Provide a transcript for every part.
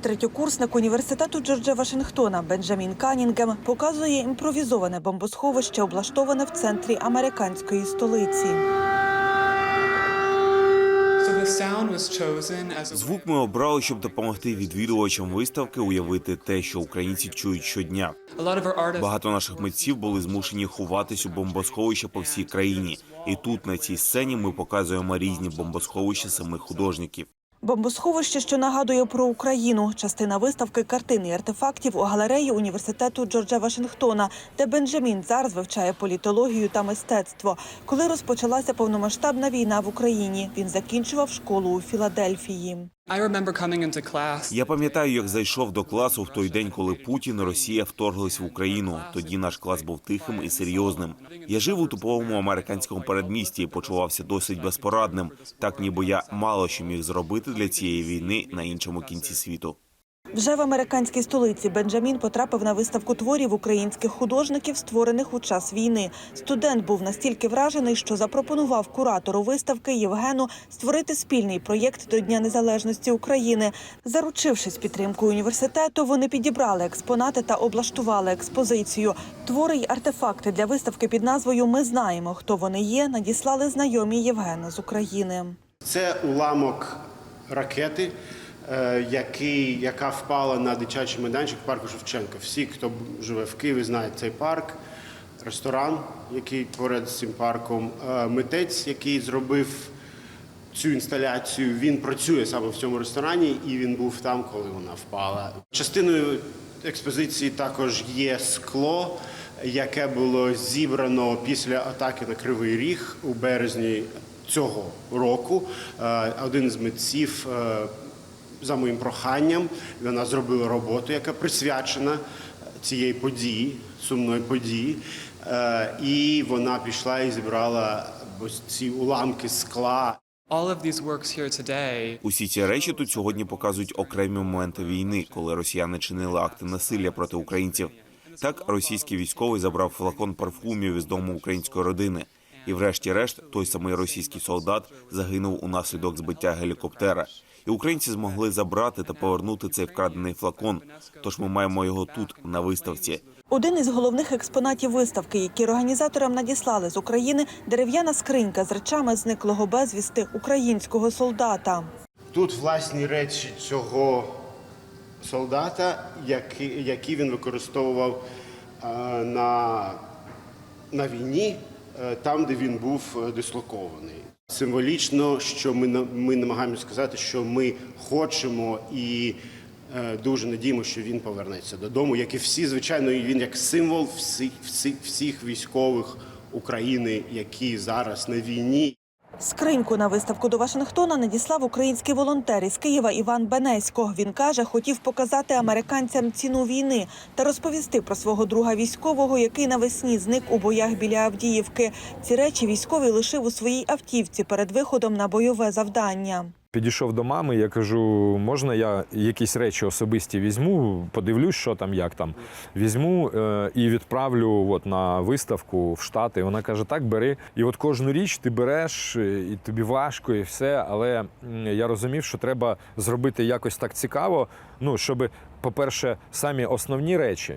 Третьокурсник університету Джорджа Вашингтона Бенджамін Канінгем показує імпровізоване бомбосховище, облаштоване в центрі американської столиці. Звук ми обрали, щоб допомогти відвідувачам виставки уявити те, що українці чують щодня. Багато наших митців були змушені ховатись у бомбосховища по всій країні. І тут на цій сцені ми показуємо різні бомбосховища самих художників. Бомбосховище, що нагадує про Україну, частина виставки картин і артефактів у галереї університету Джорджа Вашингтона, де Бенджамін зараз вивчає політологію та мистецтво. Коли розпочалася повномасштабна війна в Україні, він закінчував школу у Філадельфії. Я пам'ятаю, як зайшов до класу в той день, коли Путін і Росія вторглись в Україну. Тоді наш клас був тихим і серйозним. Я жив у туповому американському передмісті і почувався досить безпорадним, так ніби я мало що міг зробити для цієї війни на іншому кінці світу. Вже в американській столиці Бенджамін потрапив на виставку творів українських художників, створених у час війни. Студент був настільки вражений, що запропонував куратору виставки Євгену створити спільний проєкт до Дня Незалежності України. Заручившись підтримкою університету, вони підібрали експонати та облаштували експозицію. Твори й артефакти для виставки під назвою Ми знаємо, хто вони є. Надіслали знайомі Євгена з України. Це уламок ракети, який, яка впала на дитячий майданчик парку Шевченка. Всі, хто живе в Києві, знають цей парк, ресторан, який поряд з цим парком, е, митець, який зробив цю інсталяцію. Він працює саме в цьому ресторані, і він був там, коли вона впала. Частиною експозиції також є скло, яке було зібрано після атаки на Кривий Ріг у березні цього року. Е, Один з митців е, за моїм проханням вона зробила роботу, яка присвячена цієї події, сумної події. Е, І вона пішла і зібрала ось ці уламки скла. all of these works here today Усі ці речі тут сьогодні показують окремі моменти війни, коли росіяни чинили акти насилля проти українців. Так російський військовий забрав флакон парфумів із дому української родини. І, врешті-решт, той самий російський солдат загинув унаслідок збиття гелікоптера. І українці змогли забрати та повернути цей вкрадений флакон. Тож ми маємо його тут на виставці. Один із головних експонатів виставки, які організаторам надіслали з України, дерев'яна скринька з речами зниклого безвісти українського солдата. Тут власні речі цього солдата, які, які він використовував е, на, на війні, там, де він був е, дислокований. Символічно, що ми, ми намагаємося сказати, що ми хочемо і е, дуже надіємо, що він повернеться додому, як і всі, звичайно, він як символ всіх, всіх, всіх військових України, які зараз на війні. Скриньку на виставку до Вашингтона надіслав український волонтер із Києва Іван Бенесько. Він каже, хотів показати американцям ціну війни та розповісти про свого друга військового, який навесні зник у боях біля Авдіївки. Ці речі військовий лишив у своїй автівці перед виходом на бойове завдання. Підійшов до мами, я кажу, можна я якісь речі особисті візьму, подивлюсь, що там, як там. Візьму е, і відправлю от, на виставку в Штати. Вона каже: так, бери. І от кожну річ ти береш, е, і тобі важко, і все. Але я розумів, що треба зробити якось так цікаво. Ну, щоб, по-перше, самі основні речі.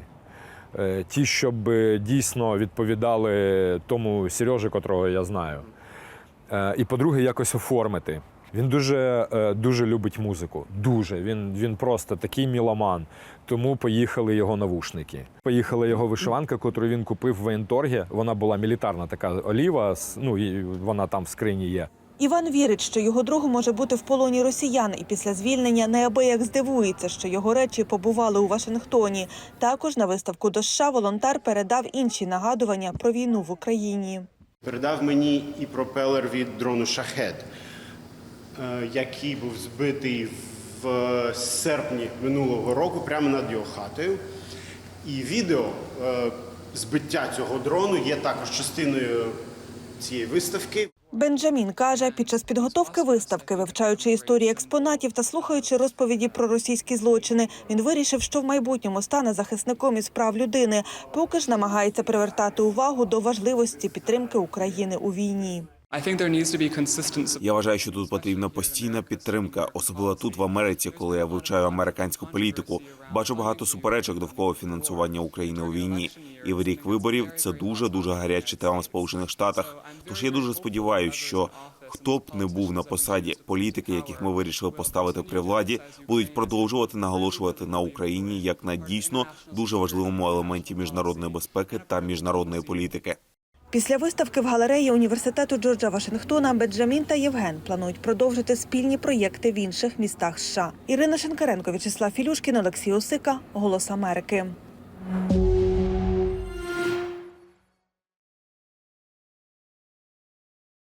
е, Ті, щоб е, дійсно відповідали тому Сережі, котрого я знаю. І по-друге, якось оформити. Він дуже, е, дуже любить музику. Дуже. Він, він просто такий міломан. Тому поїхали його навушники. Поїхала його вишиванка, яку він купив в воєнторгі. Вона була мілітарна така оліва. Ну і вона там в скрині є. Іван вірить, що його друг може бути в полоні росіян, і після звільнення неабияк здивується, що його речі побували у Вашингтоні. Також на виставку до США волонтер передав інші нагадування про війну в Україні. Передав мені і пропелер від дрону Шахет, який був збитий в серпні минулого року прямо над його хатою. І відео е, збиття цього дрону є також частиною цієї виставки. Бенджамін каже, під час підготовки виставки, вивчаючи історії експонатів та слухаючи розповіді про російські злочини, він вирішив, що в майбутньому стане захисником із прав людини. Поки ж намагається привертати увагу до важливості підтримки України у війні. Я вважаю, що тут потрібна постійна підтримка, особливо тут в Америці, коли я вивчаю американську політику. Бачу багато суперечок довкола фінансування України у війні. І в рік виборів це дуже дуже гаряча тема в Сполучених Штатах. Тож я дуже сподіваюся, що хто б не був на посаді, політики, яких ми вирішили поставити при владі, будуть продовжувати наголошувати на Україні як на дійсно дуже важливому елементі міжнародної безпеки та міжнародної політики. Після виставки в галереї університету Джорджа Вашингтона Бенджамін та Євген планують продовжити спільні проєкти в інших містах США. Ірина Шенкаренко, В'ячеслав Філюшкін, Олексій Осика, Голос Америки.